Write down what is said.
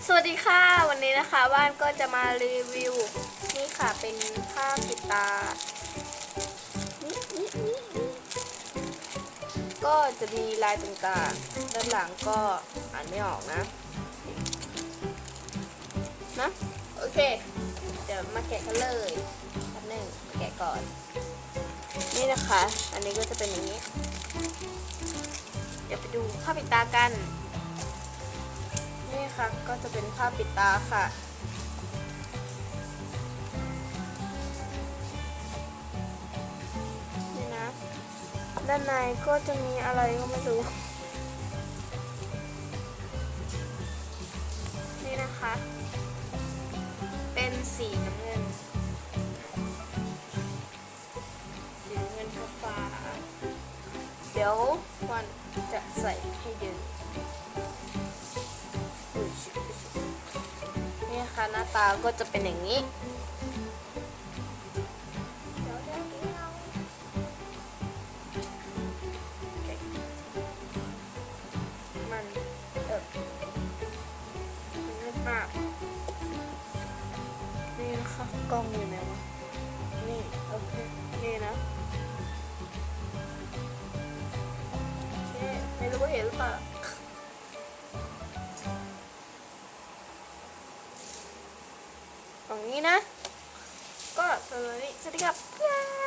สวัสดีค่ะ วันนี้นะคะบ้านก็จะมารีวิว นี่ค่ะเป็นผ้าปิดตานี่นี่นี่ก็จะมีลายต่างๆด้านหลังก็อ่านไม่ออกนะ นะ โอเค เดี๋ยวมาแกะกันเลยแป๊บหนึ่งแกะก่อน นี่นะคะ อันนี้ก็จะเป็นอย่างนี้ เดี๋ยวไปดูผ้าปิดตากัน คะ ก็จะเป็นผ้าปิดตาค่ะ นี่นะ ด้านในก็จะมีอะไรก็ไม่รู้ นี่นะคะ เป็นสีน้ำเงินสีน้ำเงินฟ้าเดี๋ยววันจะใส่ให้ดู หน้าตาก็จะเป็นอย่างนี้ มันเออมันมากนี่นะคะกล้องอยู่ไหนวะนี่โอเคนี่นะโอเคไม่รู้ว่าเห็นหรือเปล่า ของนี้นะ ก็สวันนี้สวัสดีครับ